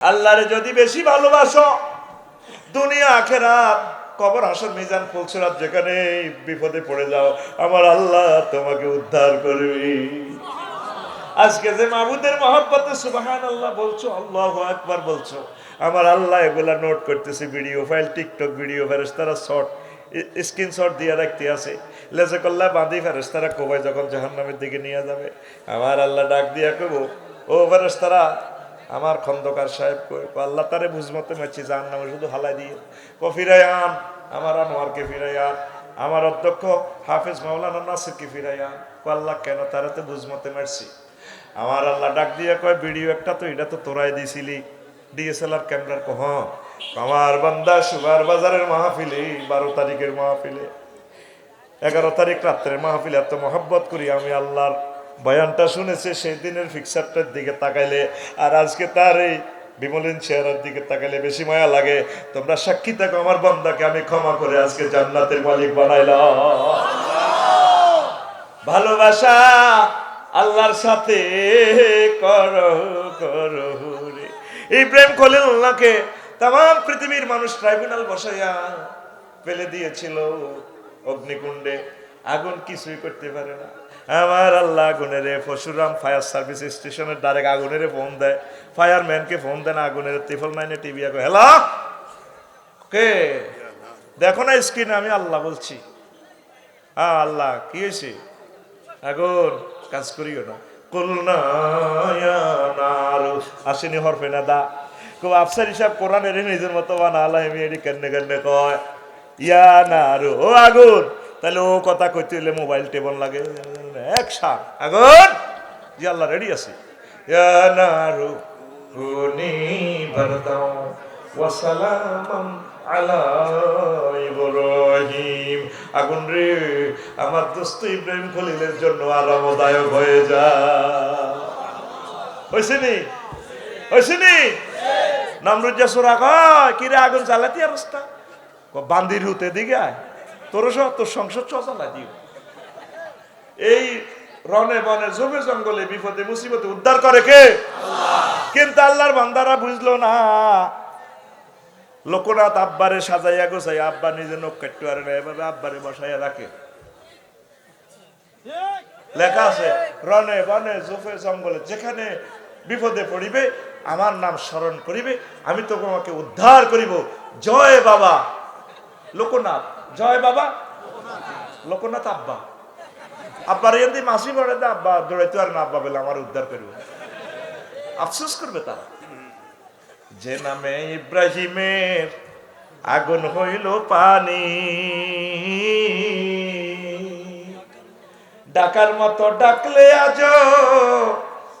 আল্লাহরে যদি বেশি ভালোবাসো, দুনিয়া, আখেরাত, কবর, হাসর, মিজান, ফুলসরাত, যেখানে বিপদে পড়ে যাও, আমার আল্লাহ তোমাকে উদ্ধার করবে। আজকে যে মাহবুদের মহব্বতে সুবাহান আল্লাহ বলছো, আল্লাহ একবার বলছো, আমার আল্লাহ এগুলা নোট করতেছে, ভিডিও ফাইল, টিকটক ভিডিও ফেরেস্তারা শর্ট স্ক্রিনশট দিয়ে রাখতে আছে। লেজে কল্লা বাঁধি ফেরেস্তারা কোবাই যখন জাহান্নামের দিকে নিয়ে যাবে, আমার আল্লাহ ডাক দিয়া কব ও ফেরেস্তারা আমার খন্দকার সাহেব আল্লাহ তারে বুঝমতে মারছি জাহান নামে শুধু হালাই দিয়ে। ক ফিরাইয়ান আমার আনোয়ারকে ফিরাইয়ান আমার অধ্যক্ষ হাফেজ মাওলানা নাসিরকে ফিরাইয়ান ক, আল্লাহ কেন তারা তো বুঝমতে মারছি? আমার আল্লাহ ডাক দিয়ে কয়, ভিডিও একটা তো, এটা তো তোরাই দিছিলি। ডিএসএলআর ক্যামেরার কহ আমার বান্দা সুগার বাজারের মাহফিলে, বারো তারিখের মাহফিলে। এগারো তারিখ রাত্রের মাহফিলে এত মহব্বত করি আমি আল্লাহর বয়ানটা শুনেছে সেই দিনের ফিক্সারটার দিকে তাকাইলে, আর আজকে তার এই বিমলিন চেহারার দিকে তাকাইলে বেশি মায়া লাগে। তোমরা সাক্ষী থাকো আমার বান্দাকে, আমি ক্ষমা করে আজকে জান্নাতের মালিক বানাইলাম। ভালোবাসা আল্লাহর সাথে করো করো রে ইব্রাহিম তাম পৃথিবীর মানুষ ট্রাইব্যুনাল বসাইয়া ফেলে দিয়েছিল অগ্নিকুণ্ডে। আগুন কিছুই করতে পারে না। আমার আল্লাহ আগুনের পশুরাম ফায়ার সার্ভিস স্টেশনের ডাইরেক্ট আগুনের ফোন দেয়। ফায়ারম্যানকে ফোন দেন আগুনের ত্রিফল নাইনে টিভি আগুন হ্যালো? কে দেখো না স্ক্রিনে আমি আল্লাহ বলছি। হ্যাঁ আল্লাহ, কি হয়েছে? আগুন, কাজ করিও না। আসেনি হরফে না দা। কো আফসার হিসাব কোরআনের নিজের মতো বানা আল্লাহ এডি কেন্নে কেন্নে কয়? ইয়া নারু, ও আগুন। তাহলে ও কথা কইতে হইলে মোবাইল টেবন লাগে। এক সার আগুন জি, আল্লাহ রেডি আছে। নারু কুনি বারদাও ওয়া সালামান আলা ইব্রাহিম। আগুন রে, আমার দোস্ত ইব্রাহিম খলিলের জন্য আরামদায়ক হয়ে যা। হয়েছে নি? হয়েছে নি? নামরুজ্জা সোরা কয় কিরে আগুন জ্বালাতি আর রাস্তা বান্দির হুতে দিকে আয় তোর সব তোর সংসার চলা দিও। এই রনে বনে জমে জঙ্গলে বিপদে মুসিবতে উদ্ধার করে কে? কিন্তু আল্লাহর বান্দারা বুঝলো না। লোকনাথ আব্বারে সাজাইয়া গোছাই আব্বা নিজে নখ কাটতে পারে না এভাবে আব্বারে বসাইয়া রাখে। লেখা আছে রনে বনে জোফে জঙ্গলে যেখানে বিপদে পড়িবে আমার নাম স্মরণ করিবে আমি তো তোমাকে উদ্ধার করিব। জয় বাবা। লোকনাথ জয় বাবা। লোকনাথ আব্বা। আব্বার এমনি মাসি মরে দে আব্বা দৌড়াইতে পারে না, আব্বা বলে আমার উদ্ধার করবে। আফসোস করবে তারা। যে নামে ইব্রাহিমের আগুন হইল পানি। ডাকার মতো ডাকলে আজ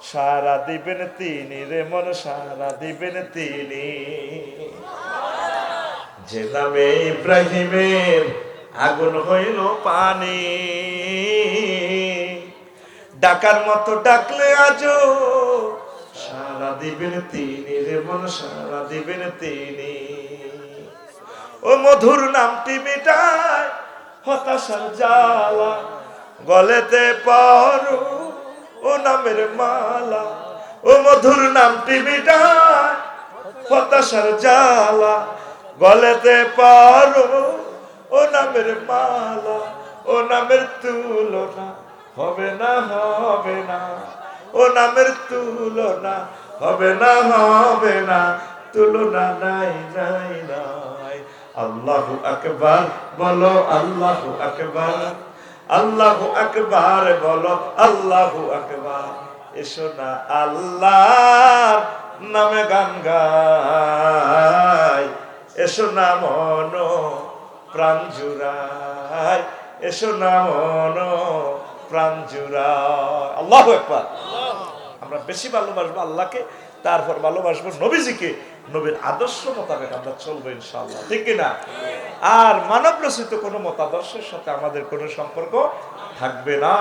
সারা দিবেন তিনি রে মন, সারা দিবেন তিনি। যে নামে ইব্রাহিমের আগুন হইল পানি। ডাকার মতো ডাকলে আজ সারা দিবেন তিনি রে মন, সারা দিবেন তিনি। ও মধুর নামটি মিটায় হতাশার জ্বালা, গলেতে পারো ও নামের মালা। ও মধুর নামটি মিটায় হতাশার জ্বালা, গলেতে পারো ও নামের মালা, ও নামের তুলনা, হবে না হবে না। ও নামের তুলনা, হবে না হবে না। তুলনা নাই নাই নাই। আল্লাহু আকবার, বলো আল্লাহু আকবার। আল্লাহু আকবার, বলো আল্লাহু আকবার। এসো না আল্লাহ নামে গান গাই। এসো না মন প্রাণ জুড়ায়। এসো না মন, প্রাণ জুড়ায়। আল্লাহ একবার আমরা বেশি ভালোবাসবো আল্লাহকে, তারপর ভালোবাসবো নবীজিকে। নবীর আদর্শ মোতাবেক আমরা চলবো ইনশাল্লাহ ঠিক কিনা? আর মানব রচিত কোনো মতাদর্শের সাথে আমাদের কোনো সম্পর্ক থাকবে না।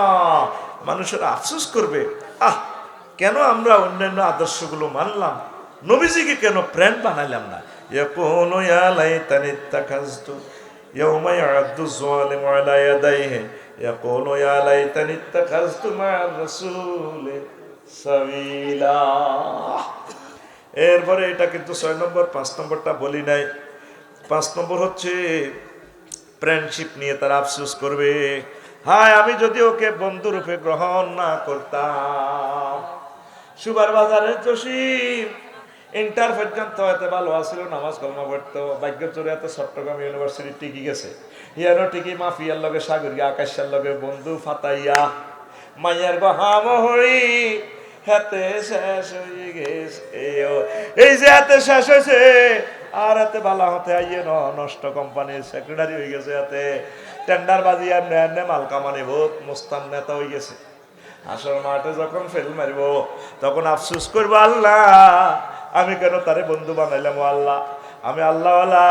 মানুষেরা আফসুস করবে, আহ, কেন আমরা অন্যান্য আদর্শগুলো মানলাম? নবীজিকে কেন প্রেম বানাইলাম না? কোনো ইয়ালাই তানিত্তা খাজতু يوم يعد الظالم على يديه يقول يا ليتني اتخذت مع الرسول سبيلا এরপরে এটা কিন্তু ছয় নম্বর পাঁচ নম্বরটা বলি নাই পাঁচ নম্বর হচ্ছে ফ্রেন্ডশিপ নিয়ে তারা আফসোস করবে হায় আমি যদি ওকে বন্ধুরূপে গ্রহণ না করতাম সুবার বাজারের জসিম ইন্টার পর্যন্ত এত ভালো আসছিল নামাজ কলমা পড়তো। ভাগ্য চোরে এত চট্টগ্রাম ইউনিভার্সিটি টিকি গেছে। ইয়ারও টিকি মাফিয়ার লগে, সাগরিয়া আকাশের লগে, বন্ধু ফাতাইয়া। মাইয়ার গহা মহরি হাতে শেষ হয়ে গেছে। এই যে হাতে শেষ হয়েছে, আর হাতে ভালো হতে আইয়ে নষ্ট কোম্পানির সেক্রেটারি হয়ে গেছে হাতে টেন্ডার বাজি আর নে মাল কামানি বহুত মুস্তান নেতা হয়ে গেছে। আসল মাঠে যখন ফেল মারিব, তখন আফসুস করব আল্লাহ আমি কেন তারে বন্ধু বানাইলাম ও আল্লাহ? আমি আল্লাহওয়ালা।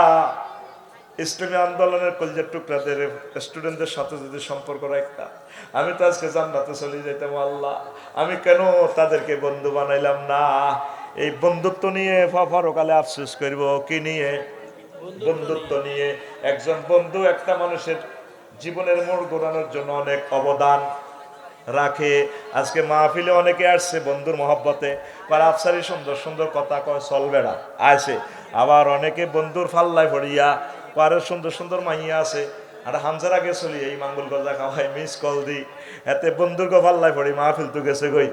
ইসলামী আন্দোলনের কলজার টুকরাদের স্টুডেন্টদের সাথে যদি সম্পর্ক রাখতাম আমি তো আজকে জান্নাতে চলে যেতাম আল্লাহ। আমি কেন তাদেরকে বন্ধু বানাইলাম না? এই বন্ধুত্ব নিয়ে পরকালে আফসোস করব কি নিয়ে? বন্ধুত্ব নিয়ে। একজন বন্ধু একটা মানুষের জীবনের মোড় ঘোরানোর জন্য অনেক অবদান। রাখে। আজকে মাহফিলে অনেকে আসছে বন্ধুর মহব্বতে। আর আফসারি, সুন্দর সুন্দর কথা কয় চলবেড়া আছে আবার অনেকে বন্ধুর ফাল্লায় ভরিয়া পারে সুন্দর সুন্দর মাইয়া আছে। আর হামজার আগে চলি, এই মাঙ্গল গজা খাওয়াই মিস কল দি। এতে বন্ধুর গো ফাল্লায় ভরি মাহফিল তো গেছে গই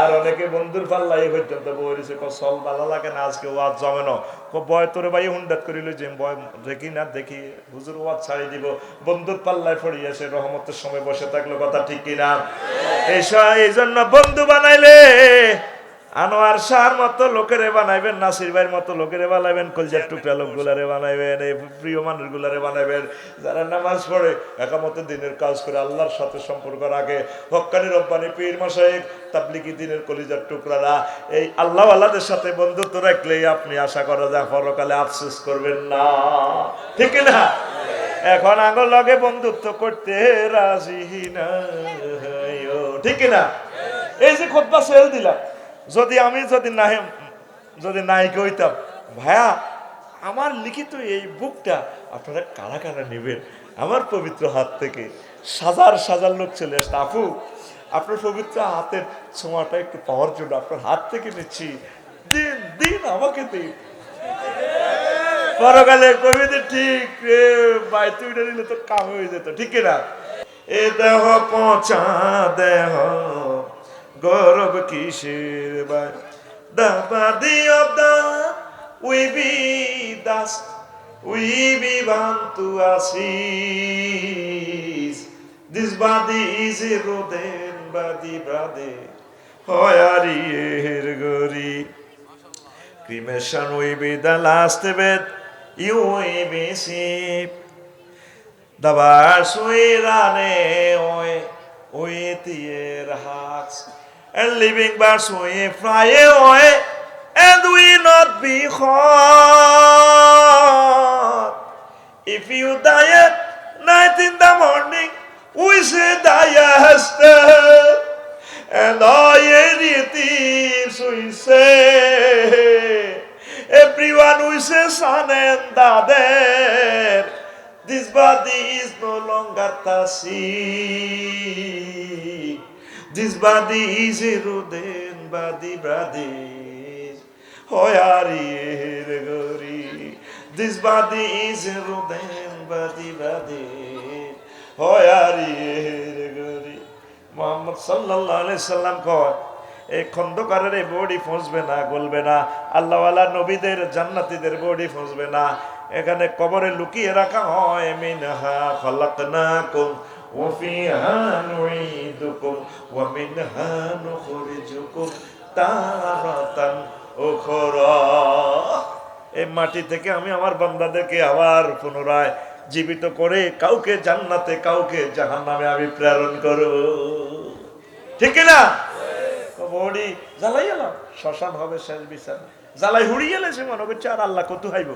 আর অনেকে বন্ধুর পাল্লাই পর্যন্ত বইছে ক সল ভালো লাগে না, আজকে ওয়াজ জমে না। ক বয়, তোরে ভাই হুন্ডাত করিল যে বয়, দেখি না, দেখি, হুজুর ওয়াজ ছাড়ি দিব। বন্ধুর পাল্লায় পড়িয়েছে রহমতের সময় বসে থাকল, কথা ঠিক কিনা? এই জন্য বন্ধু বানাইলে আনোয়ার শাহর মতো লোকেরে বানাইবেন, নাসির ভাইয়ের মতো লোকেরে বানাইবেন, কলজার টুকরা লোকগুলারে বানাইবেন, এই প্রিয় মানুষগুলারে বানাইবেন, যারা নামাজ পড়ে একামত দিনের কাজ করে আল্লাহর সাথে সম্পর্ক রাখে। হক্কানি রব্বানি পীর মাসাইক তাবলিকি দিনের কলিজার টুকরারা, এই আল্লাহ আল্লাহদের সাথে বন্ধুত্ব রাখলেই আপনি আশা করা যায় পরকালে আফসোস করবেন না। ঠিক না? এখন আঙুল লগে বন্ধুত্ব করতে রাজি না ঠিক না? এই যে খোদবা সেল দিলাম। যদি আমি যদি নাই যদি নাই কইতাম ভাইয়া, আমার লিখিত এই বুকটা আপনারা কারা কারা নেবেন? আমার পবিত্র হাত থেকে সাজার সাজার লোক চলে আসছে। আপু, আপনার পবিত্র হাতের ছোঁয়াটা একটু পাওয়ার জন্য আপনার হাত থেকে নিচ্ছি। দিন দিন আমাকে দিন। পরকালে কবিতে ঠিক রে তুই নিলে তো কাম হয়ে যেত, ঠিক না এ দেহ পচা দেহ গৌরব কিসের ভাই The body of the we be dust, we be to ashes. This body is a rodent body, body. Hoyari gori. Cremation will be the last bed you will be sheep. The birds will run away with their hearts, and living birds will fly away, and will not be hurt. If you die at night in the morning, we say die diaster. And all thieves we say, everyone we say son and daughter, this body is no longer Tasi. This body is a Ruden body, brothers. Hoyari gori. This body is a Ruden body, brothers. Hoyari gori. Mohammad সাল্লাহ সাল্লাম কয় এই খন্দকারের এই body পৌঁছবে না গলবে না আল্লাহওয়ালা নবীদের জান্নাতীদের বডি পৌঁছবে না এখানে কবরে লুকিয়ে রাখা হয় মিনহা খলাকনাকুম ওফিহা নুঈদুকুম ওয়া মিনহা নুখরিজুকুম তারাতান উখরা এই মাটি থেকে আমি আমার বান্দাদেরকে আবার পুনরায় জীবিত করে কাউকে জান্নাতে, কাউকে জাহান্নামে আমি প্রেরণ করব। ঠিক না বডি জ্বালাই এলাম শ্মশান হবে শেষ বিচার। জ্বালাই হুড়িয়ে এলেছে মনে করছে আর আল্লাহ কত হাইব?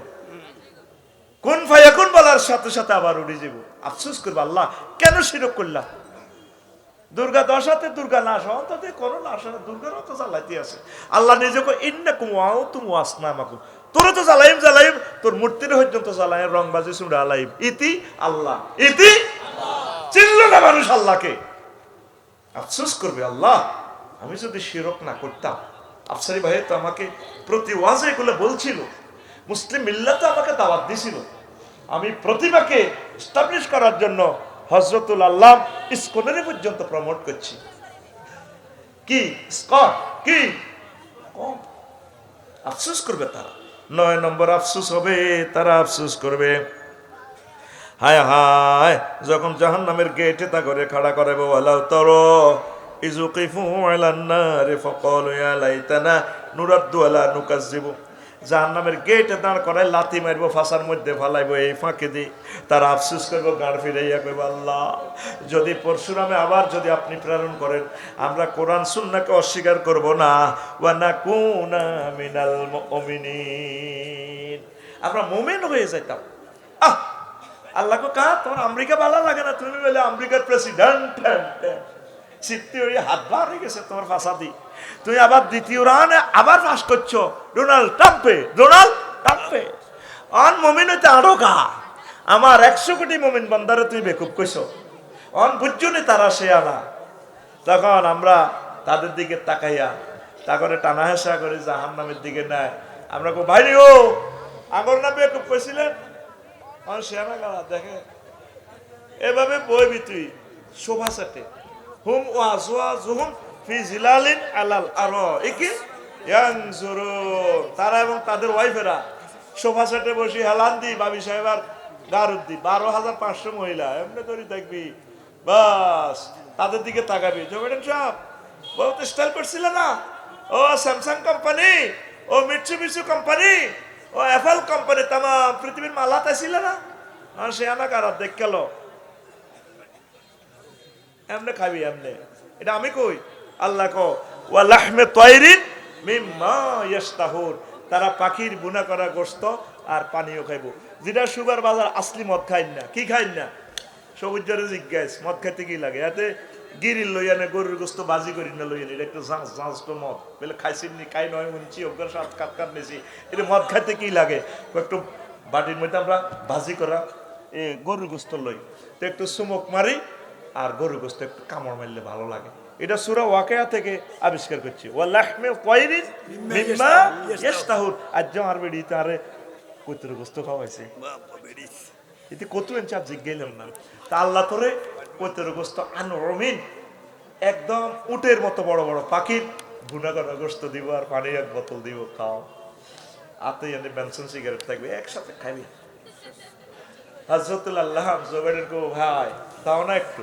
কোন ভাইয়া, কোন বলার সাথে সাথে আবার উড়ে যাব? আফসোস করব, আল্লাহ, কেন শিরক করলাম দুর্গা দশাতে দুর্গা নাশ হওয়া করো না আসলে দুর্গারও তো জ্বালাইতে আছে। আল্লাহ নিজেকে ইন্না কুমাও তুমি আসনা মাকু তোর তো জ্বালাইম জ্বালাইম, তোর মূর্তির পর্যন্ত জ্বালাইম, রংবাজি সুরা আলাইম। ইতি আল্লাহ, ইতি চিনল না মানুষ আল্লাহকে? আফসোস করবে, আল্লাহ, আমি যদি শিরক না করতাম। আফসারি ভাই তো আমাকে প্রতি ওয়াজে এগুলো বলছিল। মুসলিম মিল্লাতে আমাকে দাওয়াত দিছিল। আমি প্রতিভাকে স্টাবলিশ করার জন্য হজরতুল আল্লাহ ইস্কনের পর্যন্ত প্রমোট করছি। কি? স্কট কি? কম। আফসোস করবে তারা। নয় নম্বর আফসুস হবে, তারা আফসুস করবে। হায় হায়, যখন জাহান নামের গেটে তা করে খাড়া করে বলাও তর ইজুকিফু আলান নারে ফাকালু ইয়া লাইতানা, নুরাদ্দু আলা নুকাজ্জিবু জাহান নামের গেটে দাঁড় করায় লাথি মারবো, ফাঁসার মধ্যে ফালাইবো, এই ফাঁকে দি তারা আফসোস করব, গাড় ফিরাইয়া কইব, আল্লাহ, যদি পরশুরামে আবার যদি আপনি প্রেরণ করেন, আমরা কোরআন সুন্নাকে অস্বীকার করব না। ওয়া নাকুনা মিনাল মুমিনিন। আমরা মুমিন হয়ে যাইতাম। আহ! আল্লাহ কা তোমার আমেরিকা ভালো লাগে না? তুমি বলে আমেরিকার প্রেসিডেন্ট সিদ্ধি হাত বার হয়ে গেছে তোমার ফাঁসা দি তুমি আবার দ্বিতীয় রানে আবার পাস করছ। ডোনাল্ড ট্রাম্পে ডোনাল্ড ট্রাম্পে। অন মমিন হইতে আরও গা। আমার একশো কোটি মমিন বান্দারে তুমি বেকুব কইছো। অন বুঝছনি তারা সে আনা। তখন আমরা তাদের দিকে তাকাইয়া তাকরে টানা হেসা করে জাহান নামের দিকে নেয়। আমরা কো ভাই ও, আগর না বেকুব কইছিলেন? আমার শেয়ানা গালা, দেখে। এভাবে বইবি তুই, শোভা সেটে। হুম ও আসোয়া জুহুম ফি জিলালিন আলাল আর একে ইয়ানজুরু তারা এবং তাদের ওয়াইফেরা সোফা সেটে বসে হেলান দি, বাবি সাহেবার গারুদ্দি বারো হাজার পাঁচশো মহিলা, এমনি ধরি দেখবি। বাস, তাদের দিকে তাকাবি। জোগাড়েন সব বহুত স্টাইল করছিল না? ও স্যামসাং কোম্পানি, ও মিটসু মিটসু কোম্পানি, ও অ্যাপল কোম্পানি তামা পৃথিবীর মালাতে ছিল না? সে আনা কারা দেখ এমনে খাবি এমনে। এটা আমি কই? আল্লাহ কো ওয়া লাহমে তয়রিন মিম্মা ইয়াস্তাহুর তারা পাখির বুনা করা গোস্ত আর পানিও খাইবো। যেটা সুগার বাজার, আসলি মদ খাইন না। কি খাইন না? সবুজ জরে জিজ্ঞাস, মদ খাইতে কি লাগে? এতে গিরিল লইয়া নে, গরুর গোস্ত বাজি করি না লইয়া এটা একটু জাঁচ জাঁচ তো মদ। বলে খাইছি নি? খাই নয় মুনছি ওগুলো সাত কাট কাট নিছি। এটা মদ খাইতে কি লাগে? একটু বাটির মধ্যে আমরা ভাজি করা, এ, গরুর গোস্ত লই। তো একটু চুমক মারি আর গরু গোস্ত একটু কামড় মারলে ভালো লাগে। এটা সুরা ওয়াকেয়া থেকে আবিষ্কার করছি। ও লাহমে কয়রিন মিম্মা ইস্তাহুর আজ আমার বেড়ি তারে কতুর গোস্ত খাওয়াইছে। এতে কত এনছে আর জিজ্ঞাইলাম না। তা আল্লাহ তোরে কতুর গোস্ত আনরমিন একদম উটের মতো বড় বড় পাখির করা গোস্ত দিব আর পানি এক বোতল দিব, খাও। আতে এনে বেনসন সিগারেট থাকবে, একসাথে খাবি হাজরতুল আল্লাহ জোবেরের কো ভাই, দাও না একটু।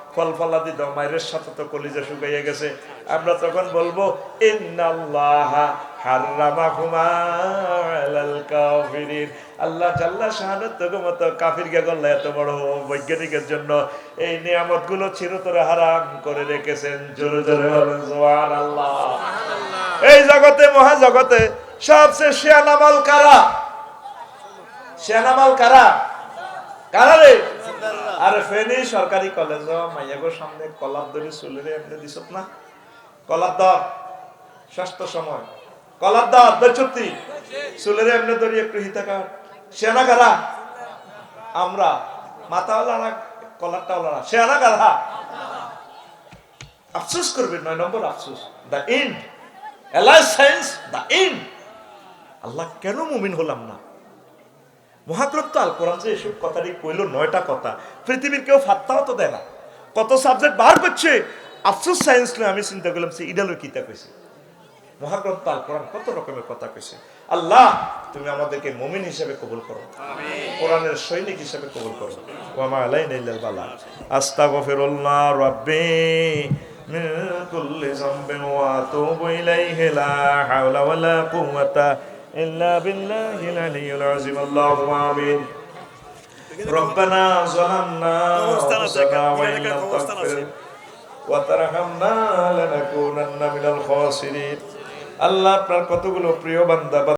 ফল দাও মায়ের সাথে তো কলিজা শুকাইয়া গেছে। আমরা তখন বলব আল্লাহ জাল্লা শাহানত মতো কাফির কে এত বড় বৈজ্ঞানিকের জন্য এই নিয়ামতগুলো চিরতরে হারাম করে রেখেছেন। জোরে এই জগতে মহাজগতে সবচেয়ে শিয়ানামাল কারা? শিয়ানামাল কারা? কারা রে? আর ফেনি, সরকারি কলেজ মাইয়াগোর সামনে কলার দড়ি চুলে এমনি দিছত না? কলার দর ষষ্ঠ সময়। কলার দর বেচুতি চুলের এমনি দড়ি একটু হিতাকার সেনা কারা আমরা। মাথাওয়ালা না কলারটাওয়ালা না। সেনা কারা আফসোস করবে, নয় নম্বর আফসোস। The end. Allies science, the end. আল্লাহ কেন মুমিন হলাম না? মহাগ্রন্থ আল কোরআন যে এসব কথাটি কইলো নয়টা কথা পৃথিবীর কেউ ফাত্তাও তো দেয় না কত সাবজেক্ট বার করছে আফসোস সায়েন্স নিয়ে আমি চিন্তা করলাম সে ইডালের কিতা কইছে মহাগ্রন্থ আল কোরআন কত রকমের কথা কইছে আল্লাহ তুমি আমাদেরকে মুমিন হিসেবে কবুল করো কোরআনের সৈনিক হিসেবে কবুল করো ওয়ামা আলাইনা ইল্লাল বালা আস্তাগফিরুল্লাহ রাব্বি من كل ذنب واتوب اليه لا حول ولا قوه الا بالله العلي العظيم اللهم امين ربنا ظلمنا انفسنا وان لم تغفر وترحمنا لنكونن من الخاسرين আল্লাহ আপনার কতগুলো প্রিয় বান্দা